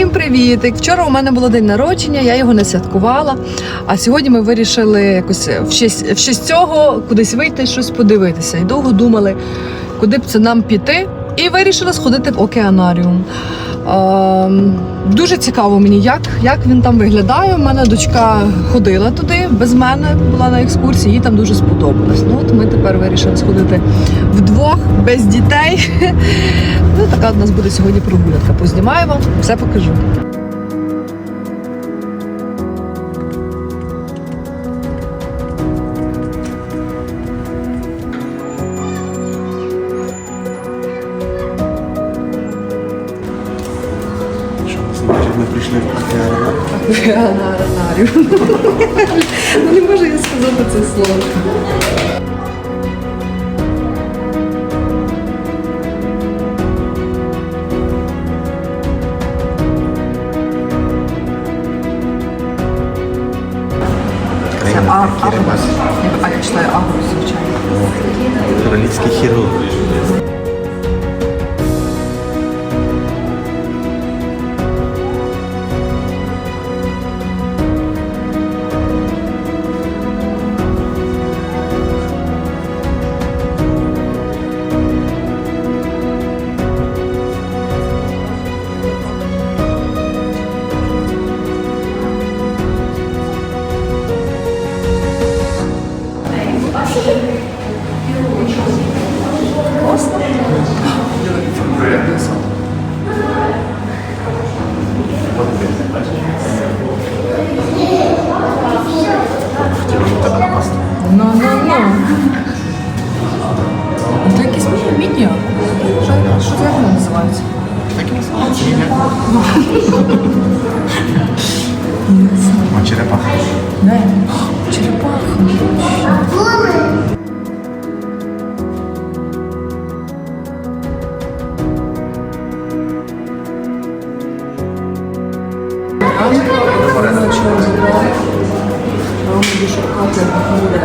Всім привіт! Вчора у мене було день народження, я його не святкувала. А сьогодні ми вирішили якось в честь, в честь цього кудись вийти, щось подивитися. І довго думали, куди б це нам піти. І вирішили сходити в океанаріум. Ем, дуже цікаво мені, як, як він там виглядає. У мене дочка ходила туди без мене, була на екскурсії, їй там дуже сподобалось. Ну от ми тепер вирішили сходити вдвох, без дітей. Ну, така у нас буде сьогодні прогулянка. Познімаємо, все покажу. Океан? Океанаріум. Ну не можу я сказати це слово. Це а- агрос. А я читаю агрос, звичайно. Королівський хірург. Це як воно називається? Так і називається ім'я. О, черепаха. Не, черепаха. Мама буде шукати море.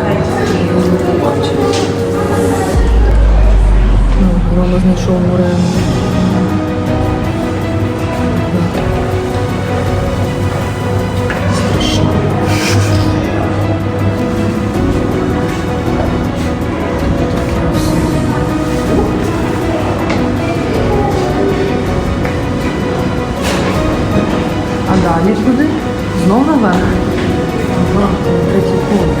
Ну, Рома знайшов море. Далі куди? Знов наверх? Ага, третій поверх.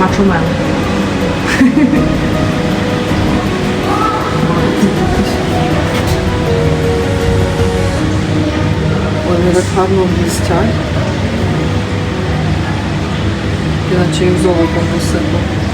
Мачумен. nie wypadną w liściach. I na cię znowu powysypał.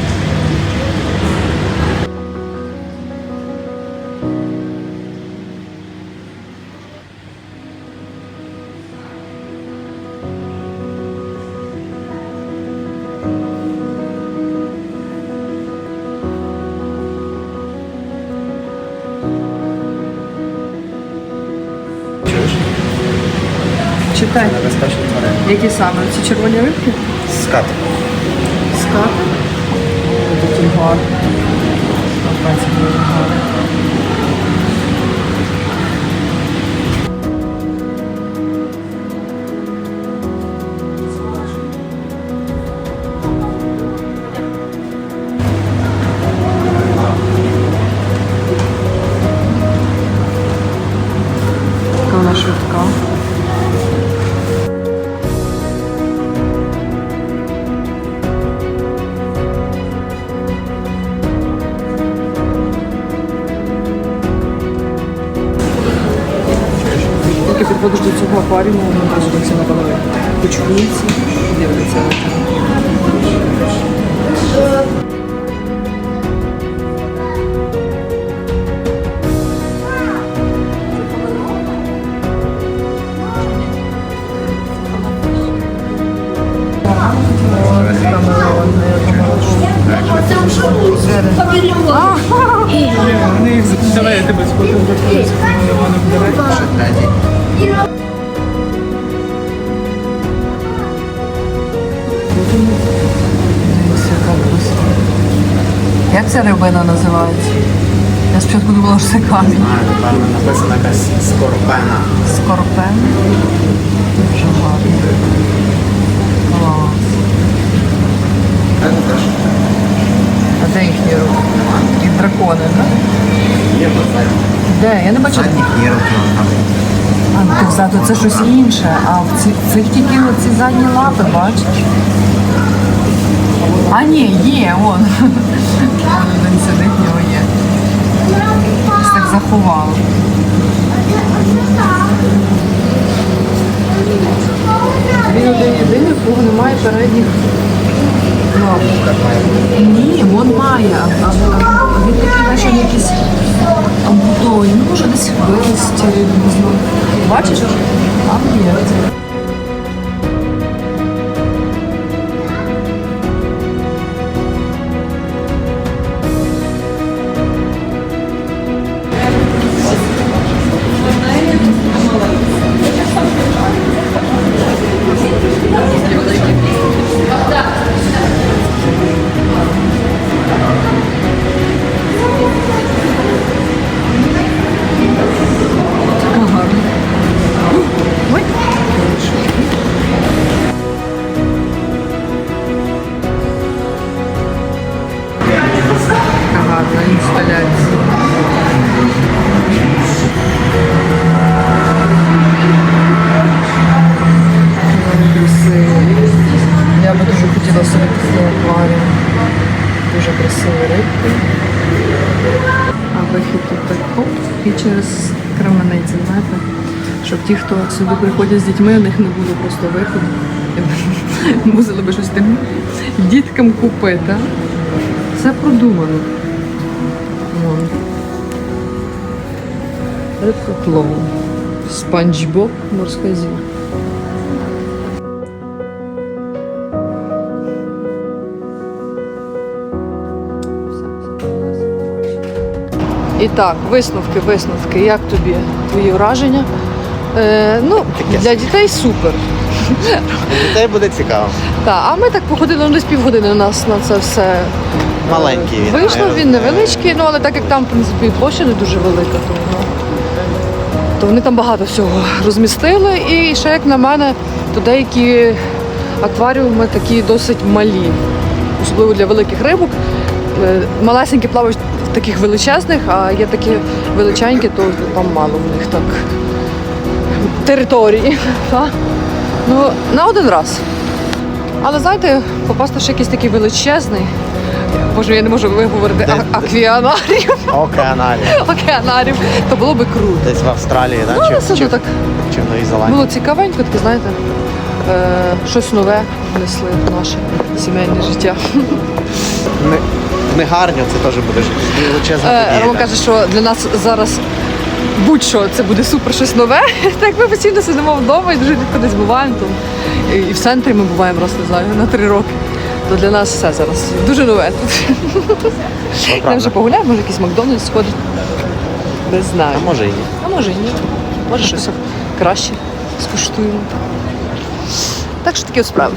Читай. Небезпечні тварини. Які саме? Ці червоні рибки? Скат. Скат? Ось такі гарні. Капець, цього акваріуму, вони одразу до цього напевно кучкуються, дивляться на. Давай я тебе сфотографую. Ще третій. рибина називається? Я спочатку думала, що це камінь. А, там написано якась скорпена. Скорпен. Дуже гарно. Клас. А де їхні руки? Такі дракони, так? Є базар. Де? Я не бачу. Є руки. А, ну, так ззаду це щось інше, а в ці- цих тільки ці задні лапи, бачиш? А ні, є. Вон один сидить, в нього є. Ось так заховало. Він один єдиний, в кого немає передніх лап. Ні, він має, а, а, а він такий, наче якийсь ампутований. Ну, може десь вилезти. Бачиш? Там є. Красиво. Я би дуже хотіла собі такий акваріум. Дуже красиві рибки. А вихід тут так і через крамениці, знаєте, щоб ті, хто сюди приходять з дітьми, у них не було просто виходу. Мусили би щось тим діткам купити. Все продумано. Рибка клоун. Спанч Боб, морська зірка. І так, висновки, висновки. Як тобі твої враження? Е, ну, для дітей супер. Дітей буде цікаво. Так, а ми так походили, ну десь півгодини у нас на це все Маленький він. вийшло. Він невеличкий, ну але так як там, в принципі, площа не дуже велика, то, ну, то вони там багато всього розмістили. І ще, як на мене, то деякі акваріуми такі досить малі, особливо для великих рибок. Е, Малесенькі плавають в таких величезних, а є такі величенькі, то там мало в них так території. Ну, на один раз. Але знаєте, попасти ще якийсь такий величезний. Боже, я не можу виговорити а- аквіанаріум, Океанарій. океанаріум, то було би круто. Десь в Австралії, Ну, да? чи, все чи, так чи в Новій Зеландії. було цікавенько, таке, знаєте, е, щось нове внесли в наше сімейне життя. Не, не гарньо, це теж буде ж величезна Е, подія. Рома да. каже, що для нас зараз будь-що це буде супер щось нове. Так ми постійно сидимо вдома і дуже рідко десь буваємо. Там. І і в центрі ми буваємо раз, не знаю, на три роки. То для нас все зараз дуже нове тут. Ну, Я вже погуляю, може якийсь Макдональдс сходить. Не знаю. А може і ні. А може і ні. Може щось краще скуштуємо. Так що такі от справи.